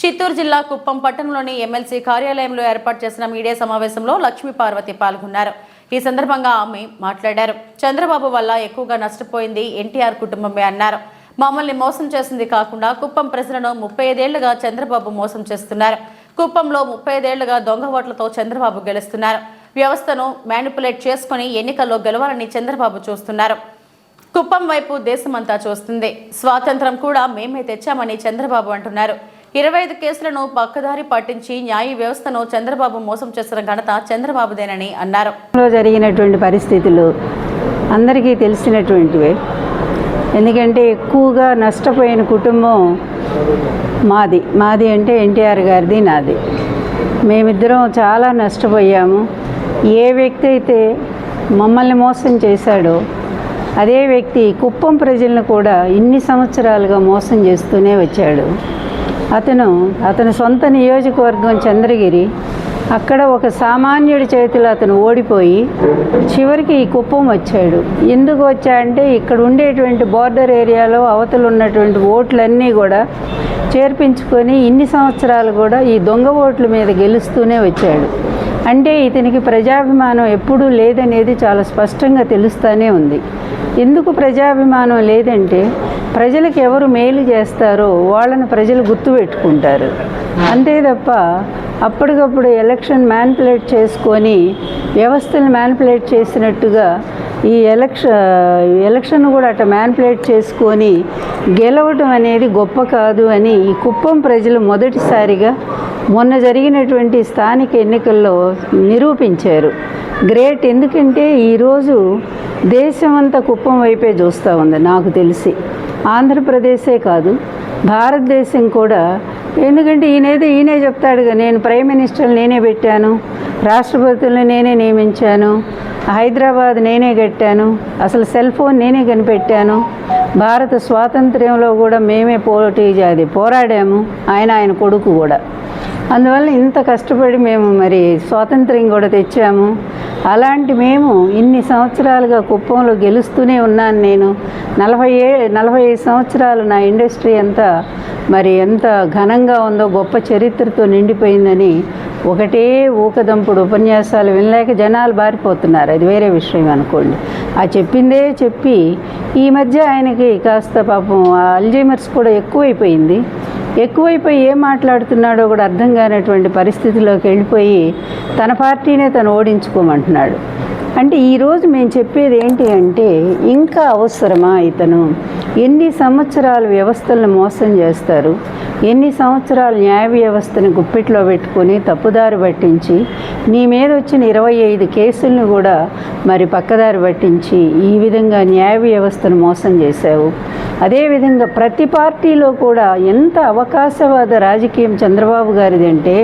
చిత్తూరు జిల్లా కుప్పం పట్టణంలోని ఎమ్మెల్సీ కార్యాలయంలో ఏర్పాటు చేసిన మీడియా సమావేశంలో లక్ష్మీ పార్వతి పాల్గొన్నారు. ఈ సందర్భంగా ఆమె మాట్లాడారు. చంద్రబాబు వల్ల ఎక్కువగా నష్టపోయింది ఎన్టీఆర్ కుటుంబమే అన్నారు. మమ్మల్ని మోసం చేసింది కాకుండా కుప్పం ప్రజలను ముప్పై ఐదేళ్ళుగా చంద్రబాబు మోసం చేస్తున్నారు. కుప్పంలో ముప్పై ఐదేళ్ళుగా దొంగ ఓట్లతో చంద్రబాబు గెలుస్తున్నారు. వ్యవస్థను మ్యానిపులేట్ చేసుకుని ఎన్నికల్లో గెలవాలని చంద్రబాబు చూస్తున్నారు. కుప్పం వైపు దేశమంతా చూస్తుంది. స్వాతంత్రం కూడా మేమే తెచ్చామని చంద్రబాబు అంటున్నారు. ఇరవై ఐదు కేసులను పక్కదారి పట్టించి న్యాయ వ్యవస్థను చంద్రబాబు మోసం చేసిన ఘనత చంద్రబాబుదేనని అన్నారు. జరిగినటువంటి పరిస్థితులు అందరికీ తెలిసినటువంటివే. ఎందుకంటే ఎక్కువగా నష్టపోయిన కుటుంబం మాది. మాది అంటే ఎన్టీఆర్ గారిది నాది. మేమిద్దరం చాలా నష్టపోయాము. ఏ వ్యక్తి అయితే మమ్మల్ని మోసం చేశాడో అదే వ్యక్తి కుప్పం ప్రజలను కూడా ఇన్ని సంవత్సరాలుగా మోసం చేస్తూనే వచ్చాడు. అతను అతని సొంత నియోజకవర్గం చంద్రగిరి అక్కడ ఒక సామాన్యుడి చేతిలో అతను ఓడిపోయి చివరికి ఈ కుప్పం వచ్చాడు. ఎందుకు వచ్చాడంటే ఇక్కడ ఉండేటువంటి బార్డర్ ఏరియాలో అవతలు ఉన్నటువంటి ఓట్లన్నీ కూడా చేర్పించుకొని ఇన్ని సంవత్సరాలు కూడా ఈ దొంగ ఓట్ల మీద గెలుస్తూనే వచ్చాడు. అంటే ఇతనికి ప్రజాభిమానం ఎప్పుడూ లేదనేది చాలా స్పష్టంగా తెలుస్తూనే ఉంది. ఎందుకు ప్రజాభిమానం లేదంటే ప్రజలకు ఎవరు మేలు చేస్తారో వాళ్ళని ప్రజలు గుర్తుపెట్టుకుంటారు అంతే తప్ప అప్పటికప్పుడు ఎలక్షన్ మ్యానిపులేట్ చేసుకొని వ్యవస్థను మ్యానిపులేట్ చేసినట్టుగా ఈ ఎలక్షన్ ఎలక్షన్ కూడా అట్లా మ్యానిపులేట్ చేసుకొని గెలవటం అనేది గొప్ప కాదు అని ఈ కుప్పం ప్రజలు మొదటిసారిగా మొన్న జరిగినటువంటి స్థానిక ఎన్నికల్లో నిరూపించారు. గ్రేట్ ఎందుకంటే ఈరోజు దేశమంతా కుప్పం వైపే చూస్తూ ఉంది నాకు తెలిసి. ఆంధ్రప్రదేశే కాదు భారతదేశం కూడా. ఎందుకంటే ఈయనేదో ఈయనే చెప్తాడుగా నేను ప్రైమ్ మినిస్టర్ నేనే పెట్టాను రాష్ట్రపతులను నేనే నియమించాను హైదరాబాద్ నేనే కట్టాను అసలు సెల్ ఫోన్ నేనే కనిపెట్టాను భారత స్వాతంత్ర్యంలో కూడా మేమే పోటీ అది పోరాడాము ఆయన ఆయన కొడుకు కూడా. అందువల్ల ఇంత కష్టపడి మేము మరి స్వాతంత్ర్యం కూడా తెచ్చాము. అలాంటి మేము ఇన్ని సంవత్సరాలుగా కుప్పంలో గెలుస్తూనే ఉన్నాను నేను. నలభై ఏ నలభై ఐదు సంవత్సరాలు నా ఇండస్ట్రీ అంతా మరి ఎంత ఘనంగా ఉందో గొప్ప చరిత్రతో నిండిపోయిందని ఒకటే ఊకదంపుడు ఉపన్యాసాలు వినలేక జనాలు బారిపోతున్నారు. అది వేరే విషయం అనుకోండి. ఆ చెప్పిందే చెప్పి ఈ మధ్య ఆయనకి కాస్త పాపం అల్జీమర్స్ కూడా ఎక్కువైపోయింది. ఎక్కువైపోయి ఏం మాట్లాడుతున్నాడో కూడా అర్థం కానటువంటి పరిస్థితిలోకి వెళ్ళిపోయి తన పార్టీనే తను ఓడించుకోమంటున్నాడు. అంటే ఈరోజు మేము చెప్పేది ఏంటి అంటే ఇంకా అవసరమా ఇతను? ఎన్ని సంవత్సరాలు వ్యవస్థలను మోసం చేస్తారు? ఎన్ని సంవత్సరాలు న్యాయ వ్యవస్థని గుప్పిట్లో పెట్టుకొని తప్పుదారి పట్టించి నీ మీద వచ్చిన ఇరవై ఐదు కేసులను కూడా మరి పక్కదారి పట్టించి ఈ విధంగా న్యాయ వ్యవస్థను మోసం చేశావు? అదేవిధంగా ప్రతి పార్టీలో కూడా ఎంత అవకాశవాద రాజకీయం చంద్రబాబు గారిది అంటే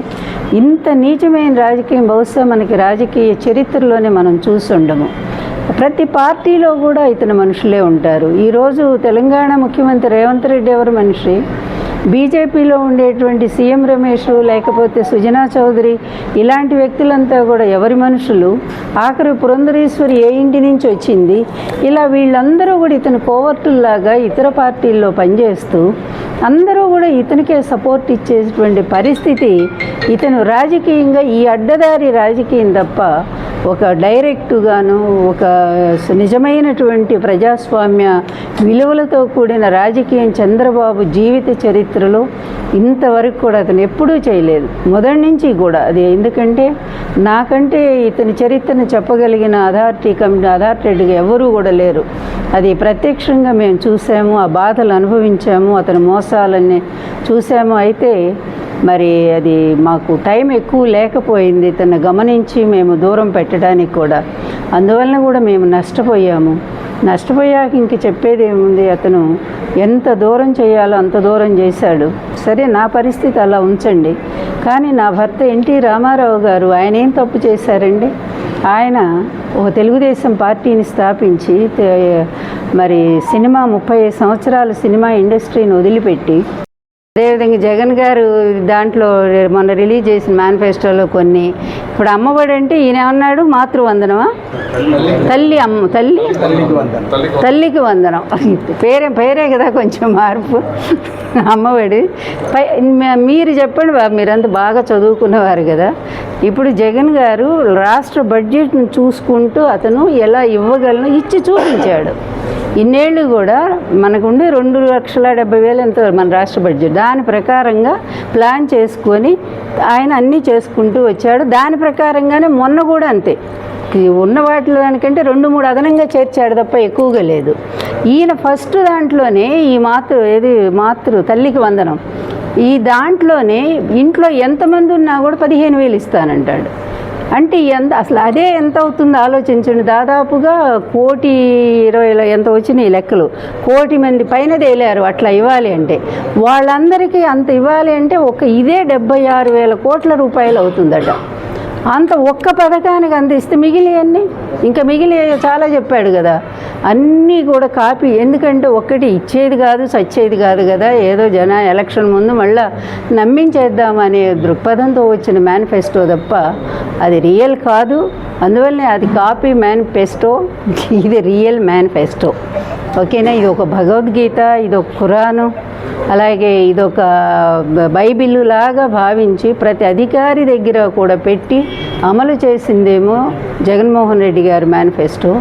ఇంత నీచమైన రాజకీయం బహుశా మనకి రాజకీయ చరిత్రలోనే మనం చూసుండము. ప్రతి పార్టీలో కూడా ఇతని మనుషులే ఉంటారు. ఈరోజు తెలంగాణ ముఖ్యమంత్రి రేవంత్ రెడ్డి ఎవరు మనిషి? బీజేపీలో ఉండేటువంటి సీఎం రమేష్ లేకపోతే సుజనా చౌదరి ఇలాంటి వ్యక్తులంతా కూడా ఎవరి మనుషులు? ఆఖరి పురంధరేశ్వరి ఏ ఇంటి నుంచి వచ్చింది? ఇలా వీళ్ళందరూ కూడా ఇతను కోవర్టుల్లాగా ఇతర పార్టీల్లో పనిచేస్తూ అందరూ కూడా ఇతనికే సపోర్ట్ ఇచ్చేటువంటి పరిస్థితి ఇతను రాజకీయంగా ఈ అడ్డదారి రాజకీయం తప్ప ఒక డైరెక్టుగాను ఒక నిజమైనటువంటి ప్రజాస్వామ్య విలువలతో కూడిన రాజకీయం చంద్రబాబు జీవిత చరిత్రలో ఇంతవరకు కూడా అతను ఎప్పుడూ చేయలేదు. మొదటి నుంచి కూడా అది ఎందుకంటే నాకంటే ఇతని చరిత్రను చెప్పగలిగిన అథారిటీ కమిటీ అథారిటీగా ఎవరూ కూడా లేరు. అది ప్రత్యక్షంగా మేము చూసాము ఆ బాధలు అనుభవించాము అతని మోసాలన్నీ చూసాము. అయితే మరి అది మాకు టైం ఎక్కువ లేకపోయింది. తను గమనించి మేము దూరం పెట్టడానికి కూడా. అందువలన కూడా మేము నష్టపోయాము. నష్టపోయాక ఇంక చెప్పేది ఏముంది? అతను ఎంత దూరం చేయాలో అంత దూరం చేశాడు. సరే నా పరిస్థితి అలా ఉంచండి. కానీ నా భర్త ఎన్టీ రామారావు గారు ఆయన ఏం తప్పు చేశారండి? ఆయన ఒక తెలుగుదేశం పార్టీని స్థాపించి మరి సినిమా ముప్పై సంవత్సరాలు సినిమా ఇండస్ట్రీని వదిలిపెట్టి అదేవిధంగా జగన్ గారు దాంట్లో మొన్న రిలీజ్ చేసిన మేనిఫెస్టోలో కొన్ని. ఇప్పుడు అమ్మఒడి అంటే ఈయన ఏమన్నాడు? మాతృవందనమా? తల్లి అమ్మ తల్లి? తల్లికి వందనం. పేరే పేరే కదా కొంచెం మార్పు. అమ్మఒడి. పై మీరు చెప్పండి బాబు మీరంతా బాగా చదువుకున్నవారు కదా. ఇప్పుడు జగన్ గారు రాష్ట్ర బడ్జెట్ను చూసుకుంటూ అతను ఎలా ఇవ్వగలను ఇచ్చి చూపించాడు. ఇన్నేళ్ళు కూడా మనకుండే రెండు లక్షల డెబ్బై వేలు ఎంత మన రాష్ట్ర బడ్జెట్. దాని ప్రకారంగా ప్లాన్ చేసుకొని ఆయన అన్నీ చేసుకుంటూ వచ్చాడు. దాని ప్రకారంగానే మొన్న కూడా అంతే. ఉన్న వాటిలో దానికంటే రెండు మూడు అదనంగా చేర్చాడు తప్ప ఎక్కువగా లేదు. ఈయన ఫస్ట్ దాంట్లోనే ఈ మాతృ ఏది మాతృ తల్లికి వందనం. ఈ దాంట్లోనే ఇంట్లో ఎంతమంది ఉన్నా కూడా పదిహేను వేలు ఇస్తానంటాడు. అంటే ఎంత అసలు అదే ఎంత అవుతుందో ఆలోచించండి. దాదాపుగా కోటి ఇరవై ఎంత వచ్చినాయి ఈ లెక్కలు. కోటి మంది పైన తేలారు అట్లా ఇవ్వాలి అంటే. వాళ్ళందరికీ అంత ఇవ్వాలి అంటే ఒక ఇదే డెబ్బై ఆరు వేల కోట్ల రూపాయలు అవుతుందట. అంత ఒక్క పథకానికి అందిస్తే మిగిలియన్ని ఇంకా మిగిలి చాలా చెప్పాడు కదా. అన్నీ కూడా కాపీ. ఎందుకంటే ఒక్కటి ఇచ్చేది కాదు సచ్చేది కాదు కదా. ఏదో జన ఎలక్షన్ ముందు మళ్ళా నమ్మించేద్దామనే దృక్పథంతో వచ్చిన మేనిఫెస్టో తప్ప అది రియల్ కాదు. అందువల్లనే అది కాపీ మేనిఫెస్టో ఇది రియల్ మేనిఫెస్టో ఓకేనా? ఇది ఒక భగవద్గీత ఇది ఒక ఖురాను. అలాగే ఇదొక బైబిల్ లాగా భావించి ప్రతి అధికారి దగ్గర కూడా పెట్టి అమలు చేసిందేమో జగన్మోహన్ రెడ్డి గారి మేనిఫెస్టో.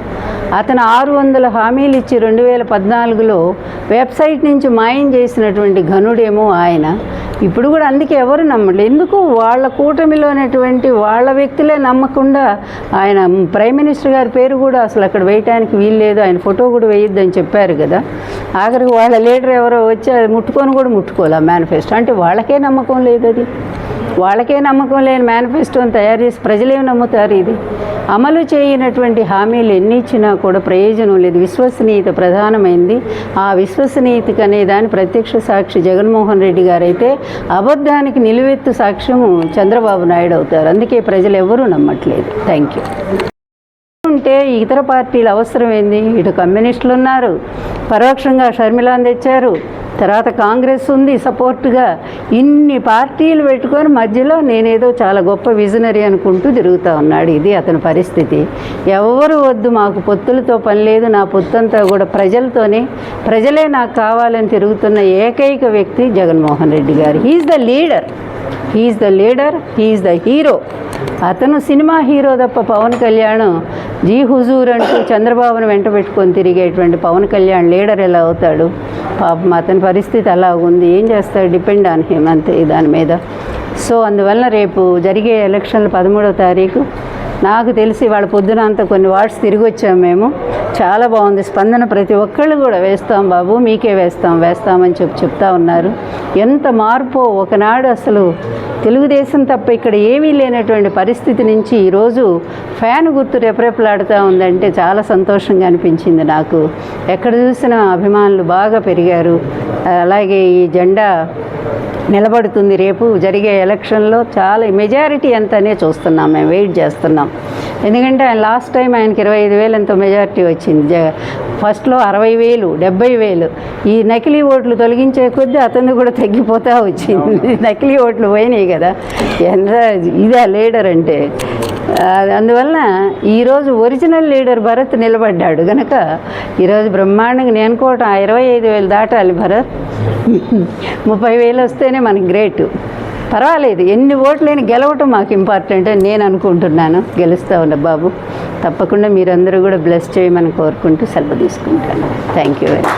అతను ఆరు వందల హామీలు ఇచ్చి రెండు వేల పద్నాలుగులో వెబ్సైట్ నుంచి మాయం చేసినటువంటి ఘనుడేమో ఆయన. ఇప్పుడు కూడా అందుకే ఎవరు నమ్మలేదు ఎందుకు వాళ్ళ కూటమిలోనటువంటి వాళ్ళ వ్యక్తులే నమ్మకుండా ఆయన ప్రైమ్ మినిస్టర్ గారి పేరు కూడా అసలు అక్కడ వేయటానికి వీల్లేదు ఆయన ఫోటో కూడా వేయొద్దని చెప్పారు కదా. ఆఖరికి వాళ్ళ లీడర్ ఎవరో వచ్చి అది ముట్టుకొని కూడా ముట్టుకోవాలి ఆ మేనిఫెస్టో. అంటే వాళ్ళకే నమ్మకం లేదు అది. వాళ్ళకే నమ్మకం లేని మేనిఫెస్టోని తయారు చేసి ప్రజలేం నమ్ముతారు ఇది? అమలు చేయనటువంటి హామీలు ఎన్ని ఇచ్చినా కూడా ప్రయోజనం లేదు. విశ్వసనీయత ప్రధానమైంది. ఆ విశ్వసనీయతకు అనే దాని ప్రత్యక్ష సాక్షి జగన్మోహన్ రెడ్డి గారైతే అబద్ధానికి నిలువెత్తు సాక్ష్యము చంద్రబాబు నాయుడు అవుతారు. అందుకే ప్రజలు ఎవరూ నమ్మట్లేదు. థ్యాంక్ యూ ఉంటే ఇతర పార్టీలు అవసరం ఏంది ఇటు కమ్యూనిస్టులు ఉన్నారు. పరోక్షంగా షర్మిలాని తెచ్చారు. తర్వాత కాంగ్రెస్ ఉంది సపోర్ట్గా. ఇన్ని పార్టీలు పెట్టుకొని మధ్యలో నేనేదో చాలా గొప్ప విజనరీ అనుకుంటూ తిరుగుతూ ఉన్నాడు. ఇది అతని పరిస్థితి. ఎవరు వద్దు మాకు పొత్తులతో పని లేదు. నా పొత్తంతా కూడా ప్రజలతోనే. ప్రజలే నాకు కావాలని తిరుగుతున్న ఏకైక వ్యక్తి జగన్మోహన్ రెడ్డి గారు. He's the leader he's the leader he's the hero అతను సినిమా హీరో తప్ప పవన్ కళ్యాణ్ జీ హుజూర్ అంటూ చంద్రబాబును వెంట పెట్టుకొని తిరిగేటువంటి పవన్ కళ్యాణ్ లీడర్ ఎలా అవుతాడు? పాపం అతని పరిస్థితి అలా ఉంది. ఏం చేస్తాడు? డిపెండ్ ఆన్ హిమ్ అంతే దాని మీద. సో అందువల్ల రేపు జరిగే ఎలక్షన్లు పదమూడవ తారీఖు నాకు తెలిసి వాళ్ళ పొద్దున అంత కొన్ని వార్డ్స్ తిరిగి వచ్చాం మేము. చాలా బాగుంది. స్పందన ప్రతి ఒక్కళ్ళు కూడా వేస్తాం బాబు మీకే వేస్తాం వేస్తామని చెప్పి చెప్తా ఉన్నారు. ఎంత మార్పో? ఒకనాడు అసలు తెలుగుదేశం తప్ప ఇక్కడ ఏమీ లేనటువంటి పరిస్థితి నుంచి ఈరోజు ఫ్యాన్ గుర్తు రెపరెపలాడుతూ ఉందంటే చాలా సంతోషంగా అనిపించింది నాకు. ఎక్కడ చూసినా అభిమానులు బాగా పెరిగారు. అలాగే ఈ జెండా నిలబడుతుంది రేపు జరిగే ఎలక్షన్లో చాలా మెజారిటీ ఎంతనే చూస్తున్నాం మేము వెయిట్ చేస్తున్నాం. ఎందుకంటే ఆయన లాస్ట్ టైం ఆయనకి ఇరవై ఐదు వేలు ఎంతో మెజారిటీ వచ్చింది. జ ఫస్ట్లో అరవై వేలు డెబ్బై వేలు. ఈ నకిలీ ఓట్లు తొలగించే కొద్దీ అతను కూడా తగ్గిపోతూ వచ్చింది. నకిలీ ఓట్లు పోయినాయి కదా. ఎంత ఇదే లీడర్ అంటే. అందువలన ఈరోజు ఒరిజినల్ లీడర్ భరత్ నిలబడ్డాడు గనక. ఈరోజు బ్రహ్మాండంగా నేను కూడా ఇరవై ఐదు వేలు దాటాలి భరత్. ముప్పై వేలు వస్తేనే మనకి గ్రేట్. పర్వాలేదు ఎన్ని ఓట్లైనా గెలవటం మాకు ఇంపార్టెంట్ అని నేను అనుకుంటున్నాను. గెలుస్తా ఉన్న బాబు. తప్పకుండా మీరందరూ కూడా బ్లెస్ చేయమని కోరుకుంటూ సెలవు తీసుకుంటాను. Thank you very much